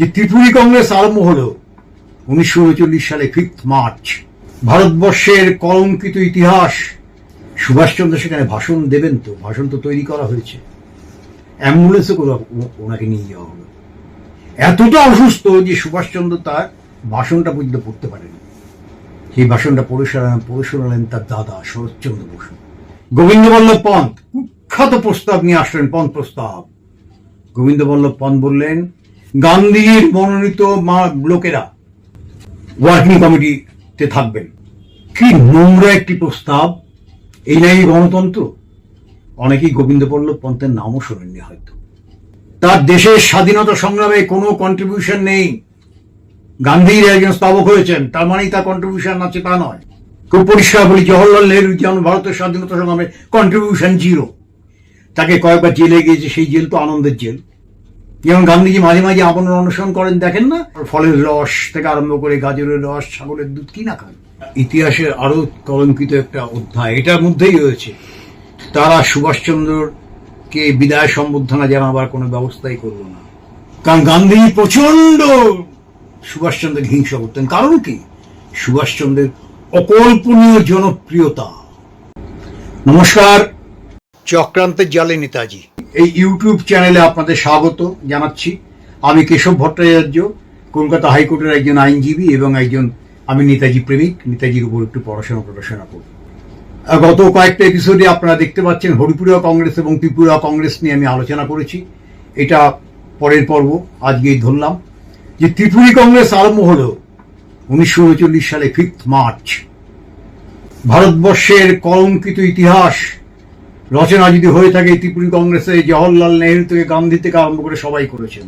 যে ত্রিপুরী কংগ্রেস আরম্ভ হলো উনিশশো সালে ফিফথ মার্চ। ভারতবর্ষের কলঙ্কিত ইতিহাস, সুভাষচন্দ্র সেখানে ভাষণ দেবেন তো, ভাষণ তো তৈরি করা হয়েছে। অ্যাম্বুলেন্সে করে ওনাকে নিয়ে যাওয়া হলো। এতটা অসুস্থ যে সুভাষচন্দ্র তার ভাষণটা পর্যন্ত পড়তে পারেন। সেই ভাষণটা পড়ে পড়ে শোনালেন তার দাদা শরৎচন্দ্র বসু। গোবিন্দবল্লভ পন্থ, কুখ্যাত প্রস্তাব নিয়ে আসলেন পন্থ প্রস্তাব। গোবিন্দবল্লভ পন্থ বললেন গান্ধীজির মনোনীত লোকেরা ওয়ার্কিং কমিটিতে থাকবেন। কি নোংরা একটি প্রস্তাব এই নাই গণতন্ত্র? অনেকেই গোবিন্দবল্লভ পন্থের নামও শোনেননি হয়তো। তার দেশের স্বাধীনতা সংগ্রামে কোনো কন্ট্রিবিউশন নেই। গান্ধীর একজন স্থাপক হয়েছেন, তার মানেই তার কন্ট্রিবিউশন আছে তা নয়। খুব পরিষ্কার বলি, জওহরলাল নেহরু যেমন ভারতের স্বাধীনতা সংগ্রামে কন্ট্রিবিউশন জিরো তাকে কয়েকবার জেলে গিয়েছে, সেই জেল তো আনন্দের জেল। যেমন গান্ধীজি মাঝে মাঝে আপনার অনুসরণ করেন, দেখেন না? ফলের রস থেকে আরম্ভ করে গাজরের রস, ছাগলের দুধ, কি না খান? ইতিহাসের আরও কলঙ্কিত একটা অধ্যায়, এটার মধ্যেই রয়েছে। তারা সুভাষচন্দ্রকে বিদায় সম্বর্ধনা জানাবার কোনো ব্যবস্থাই করল না। কারণ গান্ধী প্রচণ্ড সুভাষচন্দ্রকে হিংসা করতেন। কারণ কি? সুভাষচন্দ্রের অকল্পনীয় জনপ্রিয়তা। নমস্কার। চক্রান্তের জালে নেতাজি। এই ইউটিউব চ্যানেলে আপনাদের স্বাগত জানাচ্ছি। আমি কেশব ভট্টাচার্য, কলকাতা হাইকোর্টের একজন আইনজীবী এবং একজন আমি নেতাজি প্রেমিক। নেতাজির উপর একটু পড়াশোনা প্রকাশনা করি গত কয়েকটা এপিসোডে আপনারা দেখতে পাচ্ছেন হরিপুরা কংগ্রেস এবং ত্রিপুরা কংগ্রেস নিয়ে আমি আলোচনা করেছি। এটা পরের পর্ব, আজকেই ধরলাম। যে ত্রিপুরী কংগ্রেস আরম্ভ হলো উনিশশো সালে ফিফথ মার্চ ভারতবর্ষের কলঙ্কিত ইতিহাস রচনা যদি হয়ে থাকে, ত্রিপুরী কংগ্রেসে জওহরলাল নেহরু থেকে গান্ধী থেকে আরম্ভ করে সবাই করেছেন।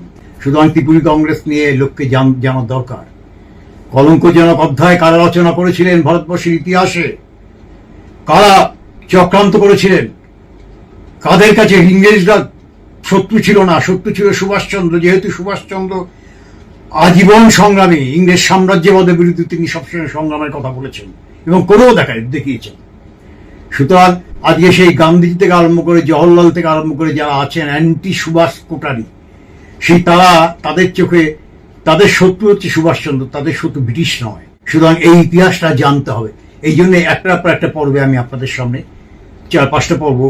সুতরাং ত্রিপুরী কংগ্রেস নিয়ে লোককে জান- জানার দরকার। কলঙ্কজনক অধ্যায় কারা রচনা করেছিলেন ভারতবর্ষের ইতিহাসে? কারা চক্রান্ত করেছিলেন? কাদের কাছে? ইংরেজরা শত্রু ছিল না। শত্রু ছিল সুভাষচন্দ্র। যেহেতু সুভাষচন্দ্র আজীবন সংগ্রামী, ইংরেজ সাম্রাজ্যবাদের বিরুদ্ধে তিনি সবসময় সংগ্রামের কথা বলেছেন এবং করেও দেখায় দেখিয়েছেন। সুতরাং আজকে সেই গান্ধীজি থেকে আরম্ভ করে জওহরলাল থেকে আরম্ভ করে যারা আছেন অ্যান্টি সুভাষ কোটারি, সেই তারা তাদের চোখে, তাদের শত্রু হচ্ছে সুভাষচন্দ্র, তাদের শত্রু ব্রিটিশ নয়। সুতরাং এই ইতিহাসটা জানতে হবে। এই জন্য একটার পর একটা পর্বে আমি আপনাদের সামনে, চার পাঁচটা পর্ব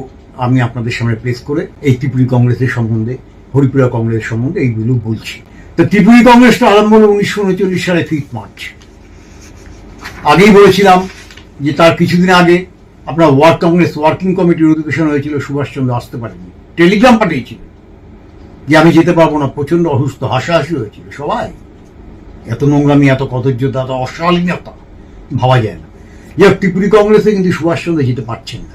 আমি আপনাদের সামনে প্লেস করে এই ত্রিপুরী কংগ্রেসের সম্বন্ধে, হরিপুরা কংগ্রেসের সম্বন্ধে এইগুলো বলছি। তো ত্রিপুরী কংগ্রেসটা আরম্ভ হলো উনিশশো উনচল্লিশ সালে ফিফ মার্চ আগেই বলেছিলাম যে তার কিছুদিন আগে আপনার ওয়ার্ক কংগ্রেস, ওয়ার্কিং কমিটির অধিবেশন হয়েছিল, সুভাষচন্দ্র আসতে পারেনি টেলিগ্রাম পাঠিয়েছিলেন যে আমি যেতে পারব না প্রচণ্ড অসুস্থ, হাসাহাসি হয়েছিল সবাই। এত নোংরামি, এত কদর্যতা এত অশালীনতা, ভাবা যায় না। যে ত্রিপুরী কংগ্রেসে কিন্তু সুভাষচন্দ্র যেতে পারছেন না।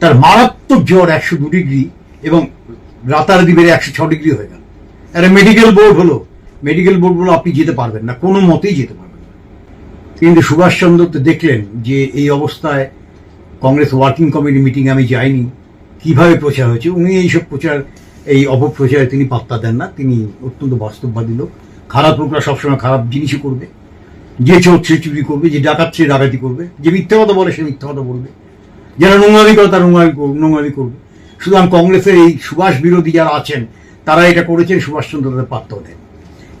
তার মারাত্মক জ্বর একশো দু ডিগ্রি এবং রাতারাতি বেড়ে একশো ছ ডিগ্রি হয়ে গেল। একটা মেডিকেল বোর্ড হলো। মেডিকেল বোর্ড বলো আপনি যেতে পারবেন না, কোনো মতেই যেতে পারবেন না। কিন্তু সুভাষচন্দ্র তো দেখলেন যে এই অবস্থায় কংগ্রেস ওয়ার্কিং কমিটি মিটিং আমি যাইনি। কীভাবে প্রচার হয়েছে? উনি এইসব প্রচার, এই অপপ্রচারে তিনি পাত্তা দেন না। তিনি অত্যন্ত বাস্তববাদী লোক। খারাপ লোকরা সবসময় খারাপ জিনিসই করবে। যে চোর সে চুরি করবে, যে ডাকাত সে ডাকাতি করবে, যে মিথ্যা কথা বলে সে মিথ্যা কথা বলবে। যারা নোংরামি করে, তারা নোংরামি নোংরামি করবে। সুতরাং কংগ্রেসের এই সুভাষ বিরোধী যারা আছেন, তারা এটা করেছেন, সুভাষচন্দ্র তাদের পাত্তা দেন।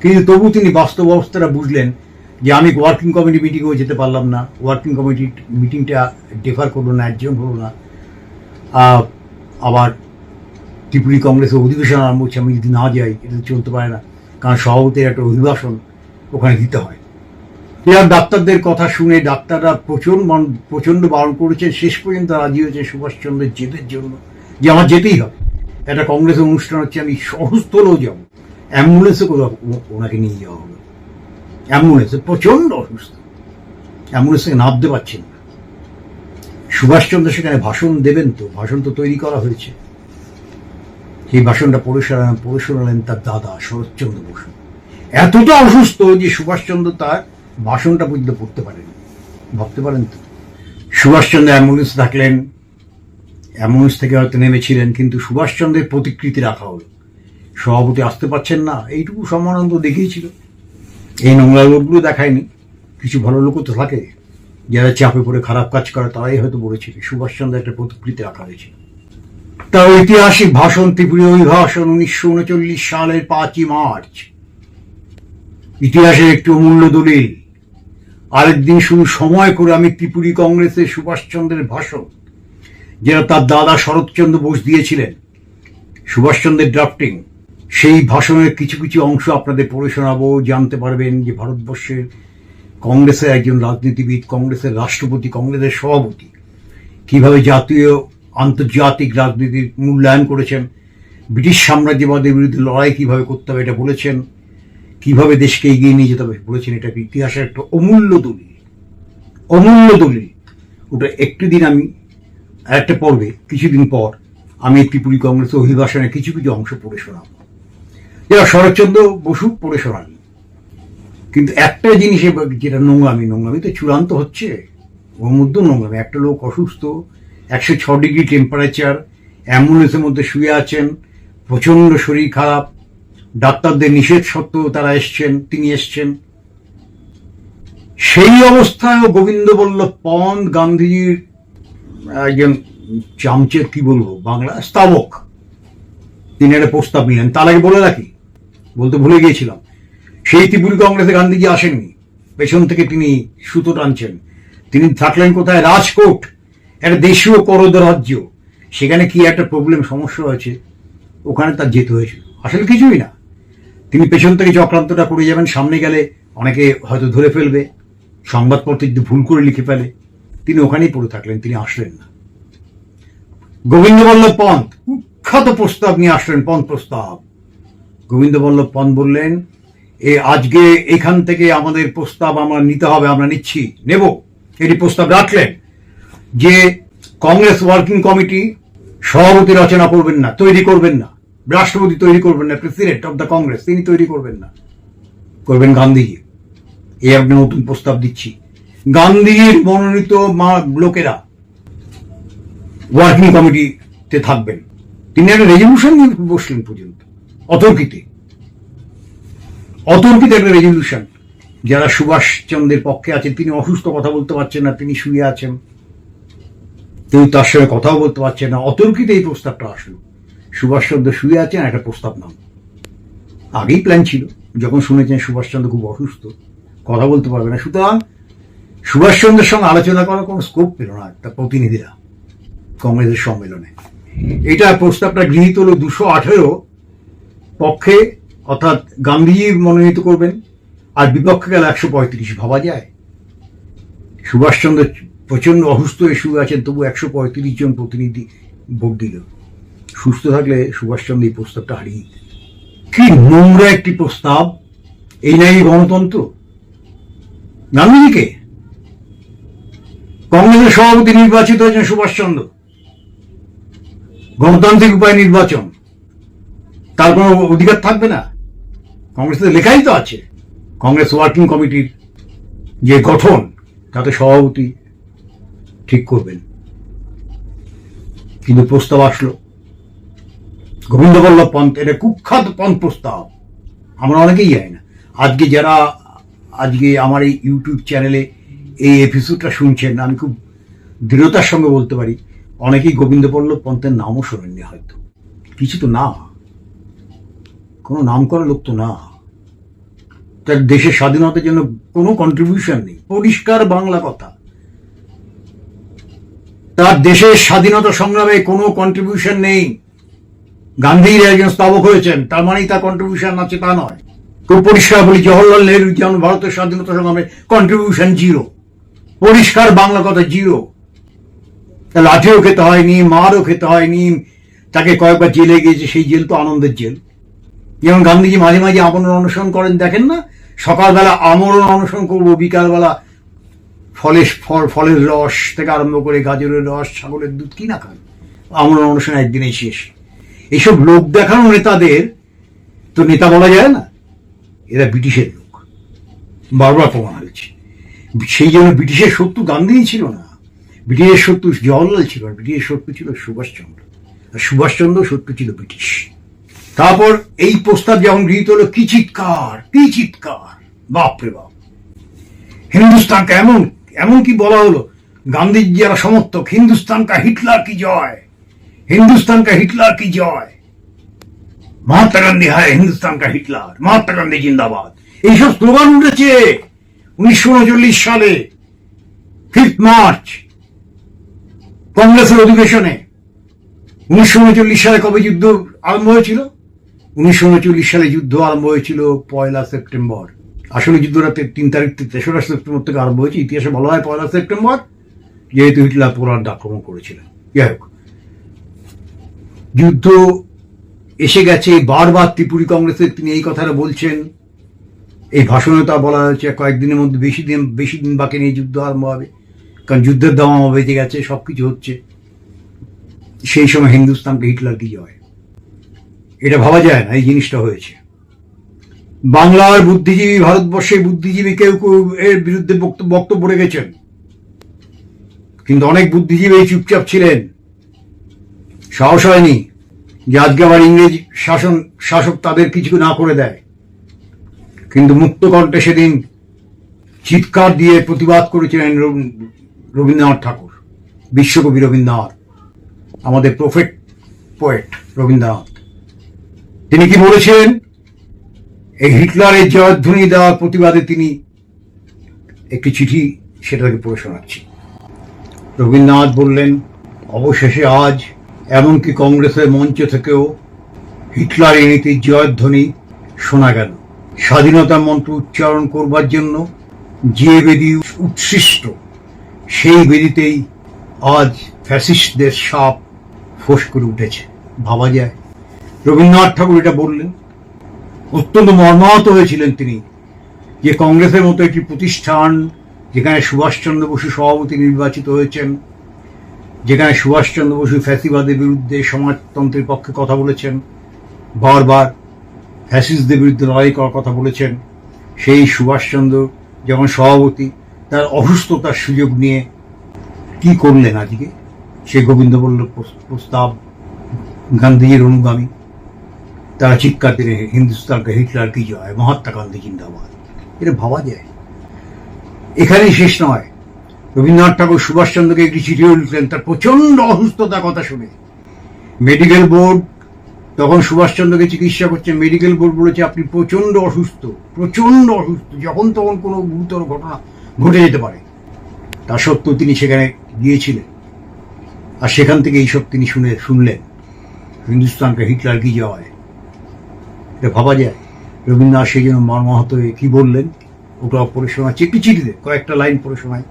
কিন্তু তবু তিনি বাস্তব অবস্থাটা বুঝলেন যে আমি ওয়ার্কিং কমিটি মিটিংয়েও যেতে পারলাম না। ওয়ার্কিং কমিটি মিটিংটা ডেফার করল না একজন হলো না। আবার ত্রিপুরী কংগ্রেসের অধিবেশন আরম্ভ হচ্ছে, আমি যদি না যাই, এটা চলতে পারে না। কারণ সভাপতির একটা অভিভাষণ ওখানে দিতে হয়। এবার ডাক্তারদের কথা শুনে ডাক্তাররা প্রচণ্ড মান- প্রচণ্ড বারণ করেছেন, শেষ পর্যন্ত রাজি হয়েছে সুভাষচন্দ্রের জেদের জন্য, যে আমার যেতেই হবে। একটা কংগ্রেসের অনুষ্ঠান হচ্ছে, আমি হলেও যাব। অ্যাম্বুলেন্সে কোথাও ওনাকে নিয়ে যাওয়া হলো অ্যাম্বুলেন্সে প্রচণ্ড অসুস্থ। অ্যাম্বুলেন্স থেকে নামতে পারছেন না। সুভাষচন্দ্র সেখানে ভাষণ দেবেন তো, ভাষণ তো তৈরি করা হয়েছে। সেই ভাষণটা পড়ে পড়ে শোনালেন তার দাদা শরৎচন্দ্র বসু। এতটা অসুস্থ যে সুভাষচন্দ্র তার ভাষণটা পর্যন্ত পড়তে পারেন। ভাবতে পারেন তো? সুভাষচন্দ্র অ্যাম্বুলেন্স থাকলেন, অ্যাম্বুলেন্স থেকে হয়তো নেমেছিলেন, কিন্তু সুভাষচন্দ্রের প্রতিকৃতি রাখা হলো। সভাপতি আসতে পারছেন না, এইটুকু সম্মানন্দ দেখিয়েছিল। এই নোংরা লোকগুলো দেখায়নি। কিছু ভালো লোকও তো থাকে। যারা চাপে পড়ে খারাপ কাজ করে, তারাই হয়তো বলেছিল সুভাষচন্দ্র একটা প্রতিকৃতি রাখা হয়েছিল তার ঐতিহাসিক ভাষণ, ত্রিপুরী অভিভাষণ উনিশশো উনচল্লিশ সালের পাঁচই মার্চ। ইতিহাসের একটি অমূল্য দলিল। আরেকদিন শুধু সময় করে আমি ত্রিপুরী কংগ্রেসের সুভাষচন্দ্রের ভাষণ, যেটা তার দাদা শরৎচন্দ্র বোস দিয়েছিলেন। সুভাষচন্দ্রের ড্রাফটিং সেই ভাষণের কিছু কিছু অংশ আপনাদের পড়ে শোনাবো, জানতে পারবেন যে ভারতবর্ষের কংগ্রেসের একজন রাজনীতিবিদ, কংগ্রেসের রাষ্ট্রপতি, কংগ্রেসের সভাপতি কীভাবে জাতীয় আন্তর্জাতিক রাজনীতির মূল্যায়ন করেছেন, ব্রিটিশ সাম্রাজ্যবাদের বিরুদ্ধে লড়াই কীভাবে করতে হবে এটা বলেছেন, কীভাবে দেশকে এগিয়ে নিয়ে যেতে হবে বলেছেন, এটা ইতিহাসের একটা অমূল্য দলিল। অমূল্য দলিল। ওটা একটি দিন আমি, একটা পর্বে, কিছুদিন পর আমি ত্রিপুরী কংগ্রেসের অভিভাষণে কিছু কিছু অংশ পড়ে শোনাব। যারা শরৎচন্দ্র বসু পড়ে শোনান। কিন্তু একটা জিনিস যেটা নোংরামি নোংরামি তো চূড়ান্ত হচ্ছে। ওর মধ্যেও নোংরামি। একটা লোক অসুস্থ, একশো ছ ডিগ্রি টেম্পারেচার অ্যাম্বুলেন্সের মধ্যে শুয়ে আছেন, প্রচণ্ড শরীর খারাপ, ডাক্তারদের নিষেধ সত্ত্বেও তারা এসছেন, তিনি এসছেন। সেই অবস্থায়ও গোবিন্দ বল্লভ পন্থ গান্ধীজির একজন চামচে কি বলব, বাংলা স্তাবক। তিনি একটা প্রস্তাব নিলেন। তার আগে বলে রাখি বলতে ভুলে গিয়েছিলাম। সেই ত্রিপুরী কংগ্রেসে গান্ধীজি আসেননি। পেছন থেকে তিনি সুতো টানছেন। তিনি থাকলেন কোথায়? রাজকোট, একটা দেশীয় করদ রাজ্য। সেখানে কি একটা প্রবলেম সমস্যা হয়েছে? ওখানে তার যেতে হয়েছিল। আসলে কিছুই না। তিনি পেছন থেকে চক্রান্তটা করে যাবেন, সামনে গেলে অনেকে হয়তো ধরে ফেলবে, সংবাদপত্রে যদি ভুল করে লিখে ফেলে। তিনি ওখানেই পড়ে থাকলেন, তিনি আসলেন না। গোবিন্দবল্লভ পন্থ, কুখ্যাত প্রস্তাব নিয়ে আসলেন, পন্থ প্রস্তাব। গোবিন্দ বল্লভ পন্থ বললেন, এ আজকে এখান থেকে আমাদের প্রস্তাব আমরা নিতে হবে, আমরা নিচ্ছি, নেব। এটি প্রস্তাব রাখলেন যে কংগ্রেস ওয়ার্কিং কমিটি সভাপতি রচনা করবেন না, তৈরি করবেন না, রাষ্ট্রপতি তৈরি করবেন না, প্রেসিডেন্ট অব দ্য কংগ্রেস, তিনি তৈরি করবেন না। করবেন গান্ধীজি। এই একটা নতুন প্রস্তাব দিচ্ছি। গান্ধীজির মনোনীত লোকেরা ওয়ার্কিং কমিটিতে থাকবেন। তিনি একটা রেজলিউশন নিয়ে বসলেন পর্যন্ত। অতর্কিতে। অতর্কিত একটা রেজলিউশন যারা সুভাষচন্দ্রের পক্ষে আছেন, তিনি অসুস্থ কথা বলতে পারছেন না, তিনি শুয়ে আছেন। কেউ তার সঙ্গে কথাও বলতে পারছেন না। অতর্কিত এই প্রস্তাবটা আসলো। সুভাষচন্দ্র শুয়ে আছেন একটা প্রস্তাব নাম। আগেই প্ল্যান ছিল, যখন শুনেছেন সুভাষচন্দ্র খুব অসুস্থ, কথা বলতে পারবে না। সুতরাং সুভাষচন্দ্রের সঙ্গে আলোচনা করার কোনো স্কোপ পেল না তার প্রতিনিধিরা কংগ্রেসের সম্মেলনে। এটা প্রস্তাবটা গৃহীত হলো দুশো আঠেরো পক্ষে, অর্থাৎ গান্ধীজি মনোনীত করবেন, আর বিপক্ষে গেল একশো পঁয়ত্রিশ ভাবা যায়। সুভাষচন্দ্র প্রচণ্ড অসুস্থ হয়ে শুয়ে আছেন, তবু একশো পঁয়ত্রিশ জন প্রতিনিধি ভোট দিল। সুস্থ থাকলে সুভাষচন্দ্র এই প্রস্তাবটা হারিয়ে দিতেন। কি নোংরা একটি প্রস্তাব এই নাই গণতন্ত্র। গান্ধীজিকে কংগ্রেসের সভাপতি নির্বাচিত হয়েছেন সুভাষচন্দ্র। গণতান্ত্রিক উপায় নির্বাচন। তার কোনো অধিকার থাকবে না। কংগ্রেসের লেখাই তো আছে। কংগ্রেস ওয়ার্কিং কমিটির যে গঠন, তাতে সভাপতি ঠিক করবেন। কিন্তু প্রস্তাব আসলো। গোবিন্দ বল্লভ পন্থ এটা কুখ্যাত পন্থ প্রস্তাব। আমরা অনেকেই জানি না। আজকে যারা, আজকে আমার এই ইউটিউব চ্যানেলে এই এপিসোডটা শুনছেন, আমি খুব দৃঢ়তার সঙ্গে বলতে পারি, অনেকেই গোবিন্দ বল্লভ পন্থের নামও শোনেননি হয়তো। কিছু তো না। কোনো নাম করা লোক তো না। তার দেশের স্বাধীনতার জন্য কোনো কন্ট্রিবিউশন নেই। পরিষ্কার বাংলা কথা। তার দেশের স্বাধীনতা সংগ্রামে কোনো কন্ট্রিবিউশন নেই। গান্ধীর একজন স্থাপক হয়েছেন, তার মানেই তার কন্ট্রিবিউশন আছে তা নয়। খুব পরিষ্কার বলি, জওহরলাল নেহরু যেমন ভারতের স্বাধীনতা সংগ্রামে কন্ট্রিবিউশন জিরো পরিষ্কার বাংলা কথা জিরো লাঠিও খেতে হয়নি, মারও খেতে হয়নি। তাকে কয়েকবার জেলে গিয়েছে, সেই জেল তো আনন্দের জেল। যেমন গান্ধীজি মাঝে মাঝে আমরণ অনশন করেন, দেখেন না? সকালবেলা আমরণ অনশন করব, বিকালবেলা ফলের ফল, ফলের রস থেকে আরম্ভ করে গাজরের রস, ছাগলের দুধ, কি না খান আমরণ অনশন একদিনেই শেষ। এইসব লোক দেখানো নেতাদের, তো নেতা বলা যায় না? এরা ব্রিটিশের লোক। বারবার প্রমাণ হয়েছে। সেই জন্য ব্রিটিশের শত্রু গান্ধীই ছিল না। ব্রিটিশের শত্রু জওয়াহরলাল ছিল না ব্রিটিশের শত্রু ছিল সুভাষচন্দ্র। আর সুভাষচন্দ্র শত্রু ছিল ব্রিটিশ। তারপর এই প্রস্তাব যখন গৃহীত হলো, কি চিৎকার কি চিৎকার। বাপরে বাপ। হিন্দুস্তানকে এমন এমন কি বলা হলো? গান্ধীজি যারা সমর্থক, হিন্দুস্তান কা হিটলার কি জয়? হিন্দুস্তান কা হিটলার কি জয়? মহাত্মা গান্ধী, হায়, হিন্দুস্তান কা হিটলার, মহাত্মা গান্ধী জিন্দাবাদ। এইসব স্লোগান উঠেছে উনিশশো উনচল্লিশ সালে, ফিফথ মার্চ, কংগ্রেসের অধিবেশনে। উনিশশো উনচল্লিশ সালে কবে যুদ্ধ আরম্ভ হয়েছিল? উনিশশো উনচল্লিশ সালে যুদ্ধ আরম্ভ হয়েছিল পয়লা সেপ্টেম্বর। আসলে যুদ্ধটা তিন তারিখ তেসরা সেপ্টেম্বর থেকে আরম্ভ হয়েছে, ইতিহাসে বলা হয় পয়লা সেপ্টেম্বর, যেহেতু হিটলার পোল্যান্ড আক্রমণ করেছিলেন। যাই হোক, যুদ্ধ এসে গেছে, বারবার ত্রিপুরী কংগ্রেসের তিনি এই কথাটা বলছেন। এই ভাষণে তা বলা হয়েছে, কয়েকদিনের মধ্যে বেশি দিন বেশি দিন বাকি নেই যুদ্ধ আরম্ভ হবে, কারণ যুদ্ধের দাম বেঁচে গেছে সব কিছু হচ্ছে। সেই সময় হিন্দুস্তানকে হিটলার কি জয়? এটা ভাবা যায় না, এই জিনিসটা হয়েছে। বাংলার বুদ্ধিজীবী, ভারতবর্ষে বুদ্ধিজীবী কেউ কেউ এর বিরুদ্ধে বক্ত- বক্তব্য রেখেছেন। কিন্তু অনেক বুদ্ধিজীবী চুপচাপ ছিলেন। সাহস হয়নি যে আজকে আবার ইংরেজ শাসন, শাসক তাদের কিছু না করে দেয়। কিন্তু মুক্ত কণ্ঠে সেদিন চিৎকার দিয়ে প্রতিবাদ করেছিলেন রবীন্দ্রনাথ ঠাকুর, বিশ্বকবি রবীন্দ্রনাথ, আমাদের প্রফেট পোয়েট রবীন্দ্রনাথ। তিনি কি বলেছেন? এই হিটলারের জয়ধ্বনি দেওয়ার প্রতিবাদে তিনি একটি চিঠি সেটাকে পড়ে শোনাচ্ছি রবীন্দ্রনাথ বললেন, অবশেষে আজ এমনকি কংগ্রেসের মঞ্চ থেকেও হিটলারের নীতির জয়ধ্বনি শোনা গেল। স্বাধীনতা মন্ত্র উচ্চারণ করবার জন্য যে বেদি উৎসৃষ্ট, সেই বেদিতেই আজ ফ্যাসিস্টদের সাপ ফোঁস করে উঠেছে। ভাবা যায় রবীন্দ্রনাথ ঠাকুর এটা বললেন। অত্যন্ত মর্মাহত হয়েছিলেন তিনি যে কংগ্রেসের মতো একটি প্রতিষ্ঠান যেখানে সুভাষচন্দ্র বসু সভাপতি নির্বাচিত হয়েছেন, যেখানে সুভাষচন্দ্র বসু ফ্যাসিবাদের বিরুদ্ধে সমাজতন্ত্রের পক্ষে কথা বলেছেন, বারবার ফ্যাসিস্টদের বিরুদ্ধে লড়াই করার কথা বলেছেন, সেই সুভাষচন্দ্র যেমন সভাপতি, তার অসুস্থতার সুযোগ নিয়ে কি করলেন আজকে? সে গোবিন্দ বল্ল প্রস্তাব, গান্ধীজির অনুগামী। তারা চিৎকার দিলে হিন্দুস্তানকে হিটলার কি জয়? মহাত্মা গান্ধী জিন্দাবাদ। এটা ভাবা যায়। এখানেই শেষ নয়। রবীন্দ্রনাথ ঠাকুর সুভাষচন্দ্রকে একটি চিঠিও লিখলেন, তার প্রচণ্ড অসুস্থতার কথা শুনে। মেডিকেল বোর্ড, তখন সুভাষচন্দ্রকে চিকিৎসা করছে, মেডিকেল বোর্ড বলেছে, আপনি প্রচণ্ড অসুস্থ প্রচণ্ড অসুস্থ, যখন তখন কোনো গুরুতর ঘটনা ঘটে যেতে পারে। তা সত্ত্বেও তিনি সেখানে গিয়েছিলেন। আর সেখান থেকে এইসব তিনি শুনে, শুনলেন। হিন্দুস্তানকে হিটলার কি জয়? এটা ভাবা যায়। রবীন্দ্রনাথ সেই জন্য মর্মাহত হয়ে কি বললেন? ওটা পড়ে শোনাচ্ছি একটি চিঠিতে কয়েকটা লাইন পড়ে শোনায়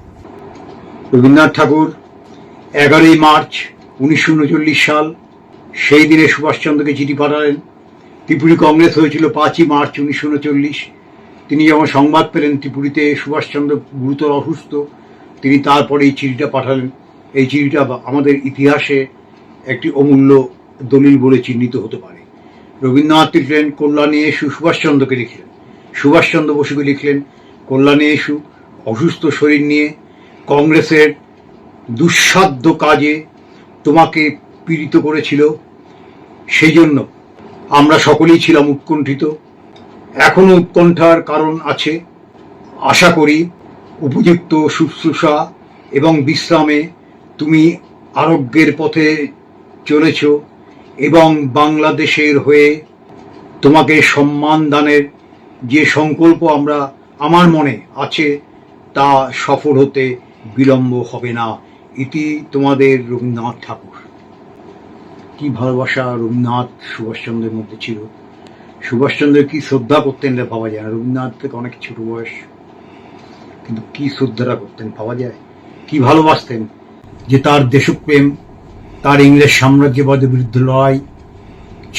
রবীন্দ্রনাথ ঠাকুর, এগারোই মার্চ উনিশশো উনচল্লিশ সাল, সেই দিনে সুভাষচন্দ্রকে চিঠি পাঠালেন। ত্রিপুরী কংগ্রেস হয়েছিল পাঁচই মার্চ উনিশশো উনচল্লিশ। তিনি যখন সংবাদ পেলেন ত্রিপুরীতে সুভাষচন্দ্র গুরুতর অসুস্থ, তিনি তারপরে এই চিঠিটা পাঠালেন। এই চিঠিটা আমাদের ইতিহাসে একটি অমূল্য দলিল বলে চিহ্নিত হতে পারে। রবীন্দ্রনাথ লিখলেন, কল্যাণী এসু সুভাষচন্দ্রকে লিখলেন। সুভাষচন্দ্র বসুকে লিখলেন, কল্যাণী এসু অসুস্থ শরীর নিয়ে, কংগ্রেসের দুঃসাধ্য কাজে তোমাকে পীড়িত করেছিল। সেই জন্য আমরা সকলেই ছিলাম উৎকণ্ঠিত। এখনও উৎকণ্ঠার কারণ আছে। আশা করি উপযুক্ত শুশ্রূষা এবং বিশ্রামে তুমি আরোগ্যের পথে চলেছ। এবং বাংলাদেশের হয়ে তোমাকে সম্মান দানের যে সংকল্প আমরা, আমার মনে আছে, তা সফল হতে বিলম্ব হবে না। ইতি তোমাদের রবীন্দ্রনাথ ঠাকুর। কি ভালোবাসা রবীন্দ্রনাথ সুভাষচন্দ্রের মধ্যে ছিল। সুভাষচন্দ্র কি শ্রদ্ধা করতেন এটা ভাবা যায়? না রবীন্দ্রনাথ থেকে অনেক ছোট বয়স। কিন্তু কি শ্রদ্ধাটা করতেন ভাবা যায়? কি ভালোবাসতেন যে তার দেশপ্রেম তার ইংরেজ সাম্রাজ্যবাদের বিরুদ্ধে লড়াই,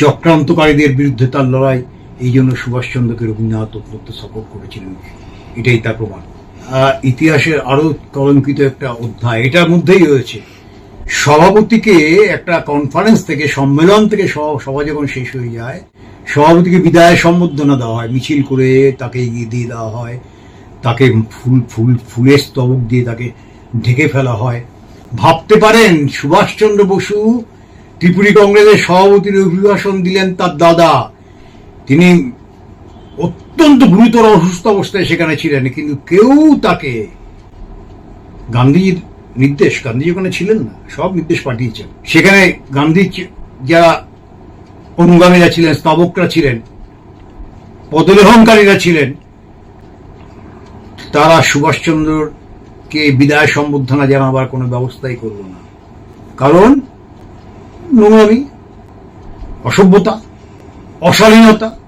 চক্রান্তকারীদের বিরুদ্ধে তার লড়াই, এই জন্য সুভাষচন্দ্রকে রবীন্দ্রনাথ অত্যন্ত সাপোর্ট করেছিলেন। এটাই তার প্রমাণ। ইতিহাসের আরও কলঙ্কিত একটা অধ্যায়, এটার মধ্যেই রয়েছে। সভাপতিকে একটা কনফারেন্স থেকে, সম্মেলন থেকে সভা যখন শেষ হয়ে যায়, সভাপতিকে বিদায় সম্বর্ধনা দেওয়া হয়। মিছিল করে তাকে এগিয়ে দিয়ে দেওয়া হয়, তাকে ফুল ফুল, ফুলের স্তবক দিয়ে তাকে ঢেকে ফেলা হয়। ভাবতে পারেন, সুভাষচন্দ্র বসু ত্রিপুরী কংগ্রেসের সভাপতির অভিভাষণ দিলেন তার দাদা। তিনি অত্যন্ত গুরুতর অসুস্থ অবস্থায় সেখানে ছিলেন, কিন্তু কেউ তাকে গান্ধীজির নির্দেশ, গান্ধীজি ওখানে ছিলেন না, সব নির্দেশ পাঠিয়েছেন। সেখানে গান্ধীর যে- যারা অনুগামীরা ছিলেন, স্তাবকরা ছিলেন পদলেহনকারীরা ছিলেন, তারা সুভাষচন্দ্রকে বিদায় সম্বর্ধনা জানাবার কোনো ব্যবস্থাই করল না। কারণ নোংরামি, অসভ্যতা, অশালীনতা,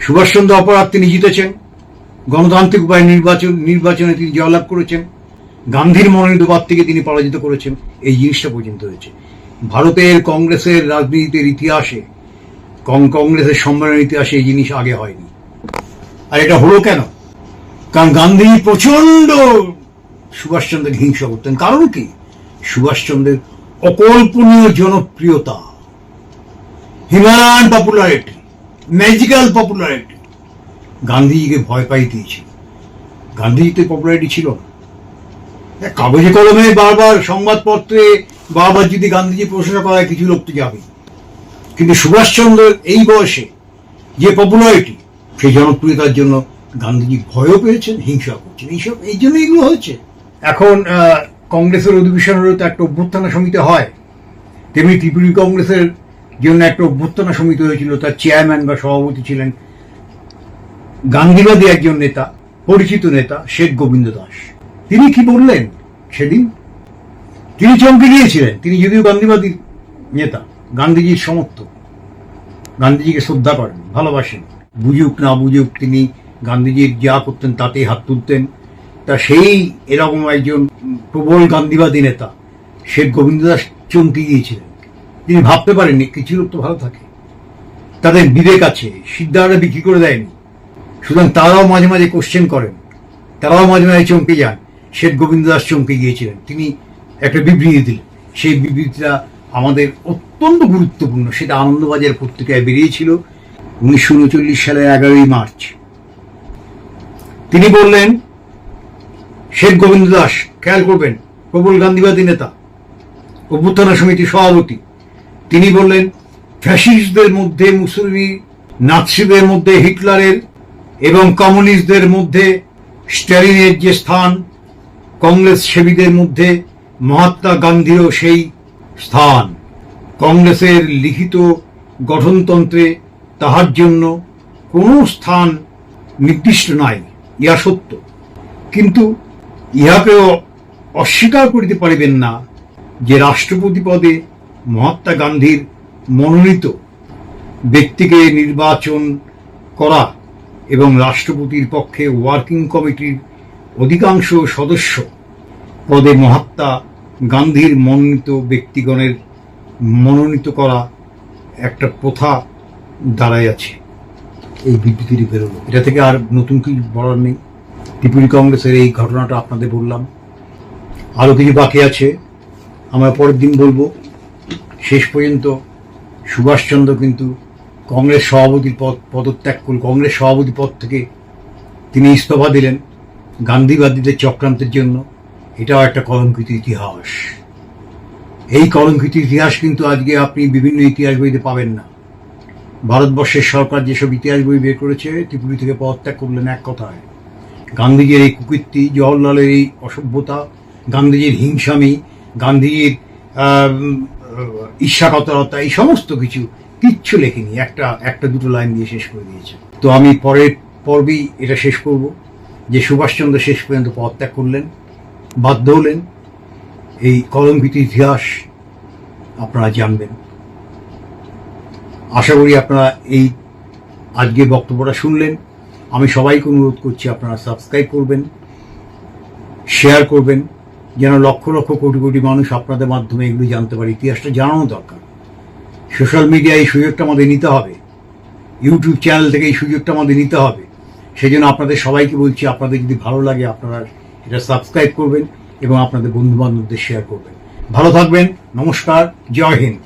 সুভাষচন্দ্র অপরাধ তিনি জিতেছেন, গণতান্ত্রিক উপায় নির্বাচন নির্বাচনে তিনি জয়লাভ করেছেন, গান্ধীর মনোনীত থেকে তিনি পরাজিত করেছেন, এই জিনিসটা পর্যন্ত হয়েছে। ভারতের কংগ্রেসের রাজনীতির ইতিহাসে কংগ্রেসের সম্মেলনের ইতিহাসে এই জিনিস আগে হয়নি। আর এটা হলো কেন? কারণ গান্ধী প্রচণ্ড সুভাষচন্দ্রকে হিংসা করতেন। কারণ কি? সুভাষচন্দ্রের অকল্পনীয় জনপ্রিয়তা হিমালয়ান পপুলারিটি, ম্যাজিক্যাল পপুলারিটি গান্ধীজিকে ভয় পাই দিয়েছিল। গান্ধীজিতে পপুলারিটি ছিল না। কাগজে কলমে বারবার সংবাদপত্রে বারবার যদি গান্ধীজি প্রশংসা করা হয় কিছু লোক তো যাবে কিন্তু সুভাষচন্দ্রের এই বয়সে যে পপুলারিটি, সেই জনপ্রিয়তার জন্য গান্ধীজি ভয়ও পেয়েছেন হিংসা করছেন। এইসব এই জন্য এগুলো হয়েছে। এখন কংগ্রেসের অধিবেশনেরও তো একটা অভ্যর্থনা সমিতি হয়। তেমনি ত্রিপুরী কংগ্রেসের জন্য একটা অভ্যর্থনা সমিতি হয়েছিল, তার চেয়ারম্যান বা সভাপতি ছিলেন গান্ধীবাদী একজন নেতা, পরিচিত নেতা শেখ গোবিন্দ দাস। তিনি কি বললেন সেদিন? তিনি চমকে গিয়েছিলেন তিনি যদিও গান্ধীবাদী নেতা, গান্ধীজির সমর্থক। গান্ধীজিকে শ্রদ্ধা করেন, ভালোবাসেন। বুঝুক না বুঝুক, তিনি গান্ধীজির যা করতেন তাতেই হাত তুলতেন। তা সেই এরকম একজন প্রবল গান্ধীবাদী নেতা, শেখ গোবিন্দ দাস চমকে গিয়েছিলেন। তিনি ভাবতে পারেননি কিছু লোক তো ভালো থাকে। তাদের বিবেক আছে সিদ্ধারা বিক্রি করে দেয়নি। সুতরাং তারাও মাঝে মাঝে কোশ্চেন করেন। তারাও মাঝে মাঝে চমকে যান। শেখ গোবিন্দ দাস চমকে গিয়েছিলেন। তিনি একটা বিবৃতি দিলেন। সেই বিবৃতিটা আমাদের অত্যন্ত গুরুত্বপূর্ণ। সেটা আনন্দবাজার পত্রিকায় বেরিয়েছিল উনিশশো উনচল্লিশ সালের এগারোই মার্চ। তিনি বললেন শেখ গোবিন্দ দাস, খেয়াল করবেন, প্রবল গান্ধীবাদী নেতা অভ্যুত্থান সমিতি সভাপতি। তিনি বললেন, ফ্যাসিস্টদের মধ্যে মুসলিমি নাৎসিদের মধ্যে হিটলারের এবং কমিউনিস্টদের মধ্যে স্ট্যালিনের যে স্থান, কংগ্রেস সেবীদের মধ্যে মহাত্মা গান্ধীরও সেই স্থান। কংগ্রেসের লিখিত গঠনতন্ত্রে তাহার জন্য কোনো স্থান নির্দিষ্ট নাই, ইহা সত্য। কিন্তু ইহাকেও অস্বীকার করিতে পারিবেন না যে রাষ্ট্রপতি পদে মহাত্মা গান্ধীর মনোনীত ব্যক্তিকে নির্বাচন করা এবং রাষ্ট্রপতির পক্ষে ওয়ার্কিং কমিটির অধিকাংশ সদস্য পদে মহাত্মা গান্ধীর মনোনীত ব্যক্তিগণের মনোনীত করা একটা প্রথা দাঁড়ায় আছে এই বিবৃতিটি বেরোলো। এটা থেকে আর নতুন কিছু বলার নেই? ত্রিপুরী কংগ্রেসের এই ঘটনাটা আপনাদের বললাম। আরও কিছু বাকি আছে, আমরা পরের দিন বলব। শেষ পর্যন্ত সুভাষচন্দ্র কিন্তু কংগ্রেস সভাপতির পদ, পদত্যাগ করে, কংগ্রেস সভাপতি পদ থেকে তিনি ইস্তফা দিলেন গান্ধীবাদীদের চক্রান্তের জন্য। এটাও একটা কলঙ্কিত ইতিহাস। এই কলঙ্কিত ইতিহাস কিন্তু আজকে আপনি বিভিন্ন ইতিহাস বইতে পাবেন না। ভারতবর্ষের সরকার যেসব ইতিহাস বই বের করেছে, ত্রিপুরী থেকে পদত্যাগ করলেন এক কথায়। গান্ধীজির এই কুকীর্তি, জওহরলালের এই অসভ্যতা, গান্ধীজির হিংসামি, গান্ধীজির ঈর্ষাকতরতা, এই সমস্ত কিছু কিচ্ছু লেখেনি। একটা একটা দুটো লাইন দিয়ে শেষ করে দিয়েছে। তো আমি পরের পর্বেই এটা শেষ করব, যে সুভাষচন্দ্র শেষ পর্যন্ত পদত্যাগ করলেন, বাধ্য হলেন, এই কলঙ্কিত ইতিহাস আপনারা জানবেন। আশা করি আপনারা এই আজকে বক্তব্যটা শুনলেন। আমি সবাইকে অনুরোধ করছি, আপনারা সাবস্ক্রাইব করবেন শেয়ার করবেন, যেন লক্ষ লক্ষ কোটি কোটি মানুষ আপনাদের মাধ্যমে এগুলি জানতে পারে, ইতিহাসটা জানানো দরকার। সোশ্যাল মিডিয়ায় এই সুযোগটা আমাদের নিতে হবে। ইউটিউব চ্যানেল থেকে এই সুযোগটা আমাদের নিতে হবে। সেই জন্য আপনাদের সবাইকে বলছি, আপনাদের যদি ভালো লাগে, আপনারা এটা সাবস্ক্রাইব করবেন এবং আপনাদের বন্ধু বান্ধবদের শেয়ার করবেন। ভালো থাকবেন, নমস্কার, জয় হিন্দ।